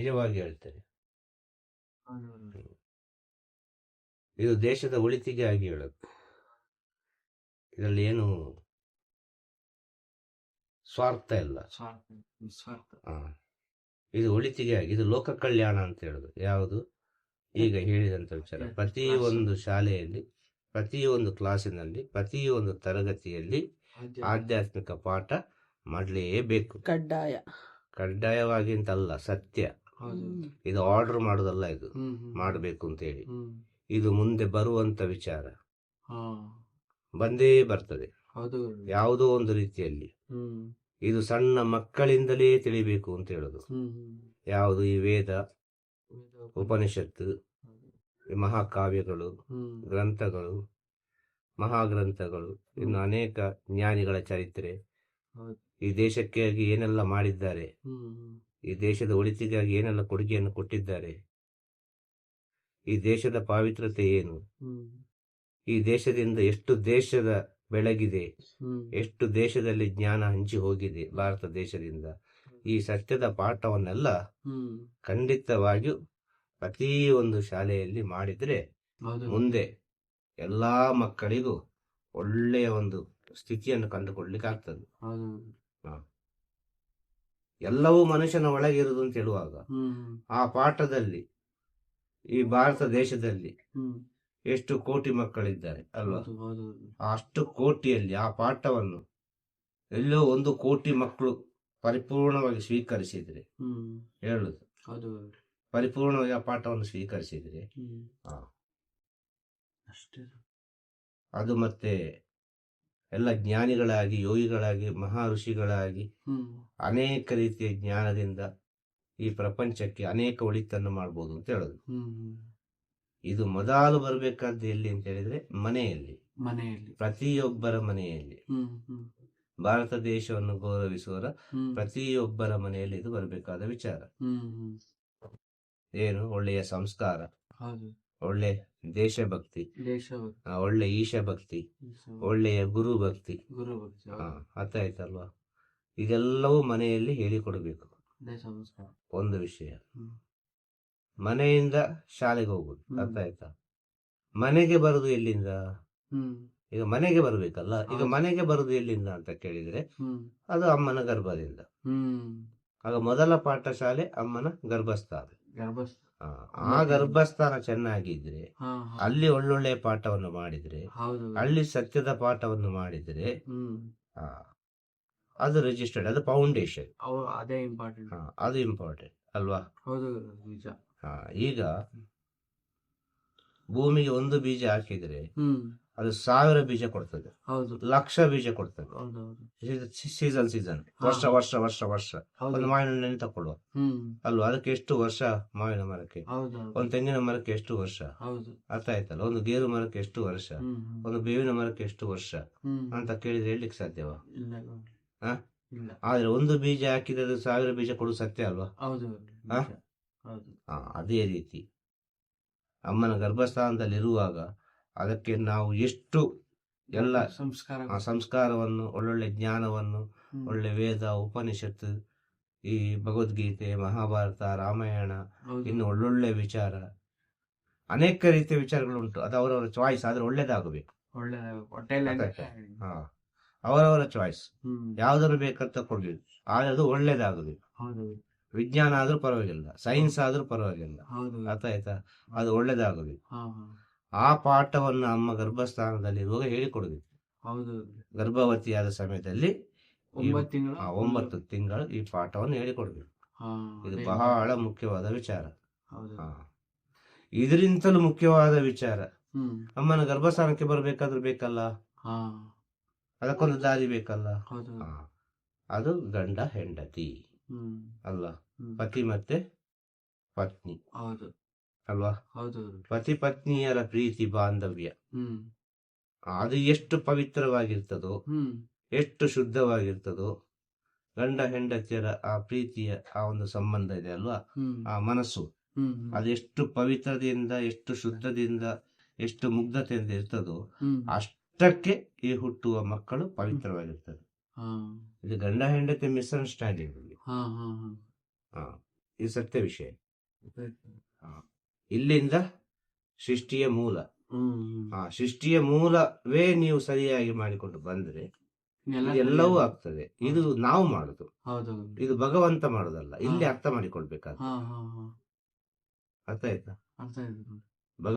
ನಿಜವಾಗಿ ಹೇಳ್ತೇನೆ. ಇದು ದೇಶದ ಒಳಿತಿಗೆ ಆಗಿ ಹೇಳೋದು. ಇದರಲ್ಲಿ ಏನು ಸ್ವಾರ್ಥ ಇಲ್ಲ. ಸ್ವಾರ್ಥ ಆ. ಇದು ಒಳಿತಿಗೆ ಆಗಿ ಇದು ಲೋಕ ಕಲ್ಯಾಣ ಅಂತ ಹೇಳುದು. ಯಾವುದು? ಈಗ ಹೇಳಿದಂತ ವಿಚಾರ. ಪ್ರತಿ ಒಂದು ಶಾಲೆಯಲ್ಲಿ ಪ್ರತಿಯೊಂದು ಕ್ಲಾಸಿನಲ್ಲಿ ಪ್ರತಿಯೊಂದು ತರಗತಿಯಲ್ಲಿ ಆಧ್ಯಾತ್ಮಿಕ ಪಾಠ ಮಾಡಲೇಬೇಕು. ಕಡ್ಡಾಯ. ಕಡ್ಡಾಯವಾಗಿ ಅಂತಲ್ಲ ಸತ್ಯ. ಇದು ಆರ್ಡರ್ ಮಾಡೋದಲ್ಲ ಇದು? ಮಾಡಬೇಕು ಅಂತ ಹೇಳಿ ಇದು ಮುಂದೆ ಬರುವಂತ ವಿಚಾರ. ಬಂದೇ ಬರ್ತದೆ. ಯಾವುದೋ ಒಂದು ರೀತಿಯಲ್ಲಿ. ಇದು ಸಣ್ಣ ಮಕ್ಕಳಿಂದಲೇ ತಿಳಿಬೇಕು ಅಂತ ಹೇಳುದು. ಯಾವುದು ಈ ವೇದ ಉಪನಿಷತ್ತು. ಮಹಾಕಾವ್ಯಗಳು ಗ್ರಂಥಗಳು ಮಹಾಗ್ರಂಥಗಳು ಇನ್ನು ಅನೇಕ ಜ್ಞಾನಿಗಳ ಚರಿತ್ರೆ. ಈ ದೇಶಕ್ಕಾಗಿ ಏನೆಲ್ಲ ಮಾಡಿದ್ದಾರೆ? ಈ ದೇಶದ ಒಳಿತಿಗಾಗಿ ಏನೆಲ್ಲ ಕೊಡುಗೆಯನ್ನು ಕೊಟ್ಟಿದ್ದಾರೆ? ಈ ದೇಶದ ಪಾವಿತ್ರತೆ ಏನು? ಈ ದೇಶದಿಂದ ಎಷ್ಟು ದೇಶದ ಬೆಳಗಿದೆ? ಎಷ್ಟು ದೇಶದಲ್ಲಿ ಜ್ಞಾನ ಹಂಚಿ ಹೋಗಿದೆ ಭಾರತ ದೇಶದಿಂದ? ಈ ಸತ್ಯದ ಪಾಠವನ್ನೆಲ್ಲ ಖಂಡಿತವಾಗಿಯೂ ಪ್ರತಿ ಒಂದು ಶಾಲೆಯಲ್ಲಿ ಮಾಡಿದ್ರೆ ಮುಂದೆ ಎಲ್ಲಾ ಮಕ್ಕಳಿಗೂ ಒಳ್ಳೆಯ ಒಂದು ಸ್ಥಿತಿಯನ್ನು ಕಂಡುಕೊಳ್ಳಿಕ್ಕೆ ಆಗ್ತದೆ ಎಲ್ಲವೂ ಮನುಷ್ಯನ ಒಳಗೆ ಇರುವುದು ಅಂತ ಹೇಳುವಾಗ ಆ ಪಾಠದಲ್ಲಿ ಈ ಭಾರತ ದೇಶದಲ್ಲಿ ಎಷ್ಟು ಕೋಟಿ ಮಕ್ಕಳಿದ್ದಾರೆ ಅಲ್ವಾ? ಅಷ್ಟು ಕೋಟಿಯಲ್ಲಿ ಆ ಪಾಠವನ್ನು ಎಲ್ಲೋ ಒಂದು ಕೋಟಿ ಮಕ್ಕಳು ಪರಿಪೂರ್ಣವಾಗಿ ಸ್ವೀಕರಿಸಿದ್ರೆ ಹೇಳುದು. ಪರಿಪೂರ್ಣವಾಗಿ ಆ ಪಾಠವನ್ನು ಸ್ವೀಕರಿಸಿದ್ರೆ ಅದು ಮತ್ತೆ ಎಲ್ಲ ಜ್ಞಾನಿಗಳಾಗಿ ಯೋಗಿಗಳಾಗಿ ಮಹಾ ಋಷಿಗಳಾಗಿ ಅನೇಕ ರೀತಿಯ ಜ್ಞಾನದಿಂದ ಈ ಪ್ರಪಂಚಕ್ಕೆ ಅನೇಕ ಒಳಿತನ್ನು ಮಾಡ್ಬೋದು ಅಂತ ಹೇಳೋದು. ಇದು ಮೊದಲು ಬರಬೇಕಾದ್ದು ಎಲ್ಲಿ ಅಂತ ಹೇಳಿದ್ರೆ ಮನೆಯಲ್ಲಿ. ಮನೆಯಲ್ಲಿ. ಪ್ರತಿಯೊಬ್ಬರ ಮನೆಯಲ್ಲಿ. ಭಾರತ ದೇಶವನ್ನು ಗೌರವಿಸುವರ ಪ್ರತಿಯೊಬ್ಬರ ಮನೆಯಲ್ಲಿ ಇದು ಬರಬೇಕಾದ ವಿಚಾರ. ಏನು? ಒಳ್ಳೆಯ ಸಂಸ್ಕಾರ. ಒಳ್ಳೆ ದೇಶಭಕ್ತಿ ಆ, ಒಳ್ಳೆ ಈಶಭಕ್ತಿ ಒಳ್ಳೆಯ ಗುರು ಭಕ್ತಿ ಗುರು ಭಕ್ತಿ ಹಾ ಅರ್ಥ ಆಯ್ತಲ್ವಾ? ಇದೆಲ್ಲವೂ ಮನೆಯಲ್ಲಿ ಹೇಳಿಕೊಡಬೇಕು. ದೇಶ ಸಂಸ್ಕಾರ. ಒಂದು ವಿಷಯ. ಹ್ಮ್. ಮನೆಯಿಂದ ಶಾಲೆಗೆ ಹೋಗುದು ಹ್ಮ್. ಅರ್ಥ ಆಯ್ತಾ? ಮನೆಗೆ ಬರುದು ಎಲ್ಲಿಂದ? ಹ್ಮ್. ಈಗ ಮನೆಗೆ ಬರಬೇಕಲ್ಲ? ಈಗ ಹೌದು. ಮನೆಗೆ ಬರುದು ಎಲ್ಲಿಂದ ಅಂತ ಕೇಳಿದ್ರೆ ಹ್ಮ್. ಅದು ಅಮ್ಮನ ಗರ್ಭದಿಂದ. ಹ್ಮ್. ಆಗ ಮೊದಲ ಪಾಠ ಶಾಲೆ ಅಮ್ಮನ ಗರ್ಭಸ್ಥಾನ. ಗರ್ಭಸ್ ಆ, ಗರ್ಭಸ್ಥಾನ ಚೆನ್ನಾಗಿದ್ರೆ. ಅಲ್ಲಿ ಒಳ್ಳೊಳ್ಳೆ ಪಾಠವನ್ನು ಮಾಡಿದ್ರೆ ಅಲ್ಲಿ ಸತ್ಯದ ಪಾಠವನ್ನು ಮಾಡಿದ್ರೆ ಅದು ರಿಜಿಸ್ಟರ್ಡ್ ಅದು ಫೌಂಡೇಶನ್ ಅವು ಅದೇ ಇಂಪಾರ್ಟೆಂಟ್ ಅದು ಇಂಪಾರ್ಟೆಂಟ್ ಅಲ್ವಾ? ಹೌದು ನಿಜ. ಈಗ ಭೂಮಿಗೆ ಒಂದು ಬೀಜ ಹಾಕಿದ್ರೆ ಹ್ಮ್. ಅದು ಸಾವಿರ ಬೀಜ ಕೊಡ್ತದೆ. ಹೌದು. ಲಕ್ಷ ಬೀಜ ಕೊಡ್ತದೆ. Season season. ವರ್ಷ ವರ್ಷ ವರ್ಷ ವರ್ಷ. ಒಂದು ಮಾವಿನ ಹಣ್ಣು ತಕೊಳ್ಳುವ ಅಲ್ವಾ? ಅದಕ್ಕೆ ಎಷ್ಟು ವರ್ಷ ಮಾವಿನ ಮರಕ್ಕೆ? ಒಂದು ತೆಂಗಿನ ಮರಕ್ಕೆ ಎಷ್ಟು ವರ್ಷ? ಹೌದು. ಅರ್ಥ ಆಯ್ತಲ್ಲ? ಒಂದು ಗೇರು ಮರಕ್ಕೆ ಎಷ್ಟು ವರ್ಷ. ಒಂದು ಬೇವಿನ ಮರಕ್ಕೆ ಎಷ್ಟು ವರ್ಷ? ಅಂತ ಕೇಳಿದ್ರೆ ಹೇಳಲಿಕ್ಕೆ ಸಾಧ್ಯವಾ? ಆದ್ರೆ ಒಂದು ಬೀಜ ಹಾಕಿದ್ರೆ ಅದು ಸಾವಿರ ಬೀಜ ಕೊಡು ಸತ್ಯ ಅಲ್ವಾ? ಅದೇ ರೀತಿ. ಅಮ್ಮನ ಗರ್ಭಸ್ಥಾನದಲ್ಲಿರುವಾಗ ಅದಕ್ಕೆ ನಾವು ಎಷ್ಟು ಎಲ್ಲ ಸಂಸ್ಕಾರ ಆ ಸಂಸ್ಕಾರವನ್ನು ಒಳ್ಳೊಳ್ಳೆ ಜ್ಞಾನವನ್ನು ಒಳ್ಳೆ ವೇದ ಉಪನಿಷತ್ತು ಈ ಭಗವದ್ಗೀತೆ ಮಹಾಭಾರತ ರಾಮಾಯಣ ಇನ್ನು ಒಳ್ಳೊಳ್ಳೆ ವಿಚಾರ ಅನೇಕ ರೀತಿಯ ವಿಚಾರಗಳುಂಟು. ಅದು ಅವರವರ ಚಾಯ್ಸ್ ಆದ್ರೆ ಒಳ್ಳೇದಾಗಬೇಕು? ಅವರವರ ಚಾಯ್ಸ್ ಯಾವ್ದನ್ನು ಬೇಕಂತ ಕೊಡ್ಬೇಕು. ಆದ್ರೆ ಅದು ಒಳ್ಳೇದಾಗಬೇಕು. ವಿಜ್ಞಾನ ಆದ್ರೂ ಪರವಾಗಿಲ್ಲ. ಸೈನ್ಸ್ ಆದ್ರೂ ಪರವಾಗಿಲ್ಲ. ಅರ್ಥ ಆಯ್ತಾ? ಅದು ಒಳ್ಳೇದಾಗಬೇಕು. ಆ ಪಾಠವನ್ನು ಅಮ್ಮ ಗರ್ಭಸ್ಥಾನದಲ್ಲಿರುವಾಗ ಹೇಳಿಕೊಡಬೇಕು ಹೌದು. ಗರ್ಭವತಿಯಾದ ಸಮಯದಲ್ಲಿ ಒಂಬತ್ತು ತಿಂಗಳು ಒಂಬತ್ತು ತಿಂಗಳು ಈ ಪಾಠವನ್ನು ಹೇಳಿಕೊಡ್ಬೇಕು ಇದು ಬಹಳ ಮುಖ್ಯವಾದ ವಿಚಾರ. ಇದರಿಂತಲೂ ಮುಖ್ಯವಾದ ವಿಚಾರ. ಅಮ್ಮನ ಗರ್ಭಸ್ಥಾನಕ್ಕೆ ಬರಬೇಕಾದ್ರೂ ಬೇಕಲ್ಲ? ಅದಕ್ಕೊಂದು ದಾರಿ ಬೇಕಲ್ಲ? ಅದು ಗಂಡ ಹೆಂಡತಿ. ಅಲ್ಲ. ಪತಿ ಮತ್ತೆ ಪತ್ನಿ. ಹೌದು. ಅಲ್ವಾ? ಹೌದು ಪತಿ ಪತ್ನಿಯರ ಪ್ರೀತಿ ಬಾಂಧವ್ಯ. ಅದು ಎಷ್ಟು ಪವಿತ್ರವಾಗಿರ್ತದೋ ಎಷ್ಟು ಶುದ್ಧವಾಗಿರ್ತದೋ ಗಂಡ ಹೆಂಡತಿಯರ ಆ ಪ್ರೀತಿಯ ಆ ಒಂದು ಸಂಬಂಧ ಇದೆ ಅಲ್ವಾ? ಆ ಮನಸ್ಸು. ಅದೆಷ್ಟು ಪವಿತ್ರದಿಂದ ಎಷ್ಟು ಶುದ್ಧದಿಂದ ಎಷ್ಟು ಮುಗ್ಧತೆಯಿಂದ ಇರ್ತದೋ ಅಷ್ಟಕ್ಕೆ ಈ ಹುಟ್ಟುವ ಮಕ್ಕಳು ಪವಿತ್ರವಾಗಿರ್ತದೆ. ಇದು ಗಂಡ ಹೆಂಡತಿ ಮಿಸ್ಅಂಡರ್ಸ್ಟ್ಯಾಂಡಿಂಗ್ ಇದು ಸತ್ಯ ವಿಷಯ. ಇಲ್ಲಿಂದ ಸೃಷ್ಟಿಯ ಮೂಲ. ಹ್ಮ್. ಆ ಸೃಷ್ಟಿಯ ಮೂಲವೇ ನೀವು ಸರಿಯಾಗಿ ಮಾಡಿಕೊಂಡು ಬಂದ್ರೆ ಎಲ್ಲವೂ ಆಗ್ತದೆ. ಇದು ನಾವು ಮಾಡುದು. ಇದು ಭಗವಂತ ಮಾಡುದಲ್ಲ. ಇಲ್ಲಿ. ಅರ್ಥ ಮಾಡಿಕೊಳ್ಬೇಕಾದ ಅರ್ಥ ಆಯ್ತು.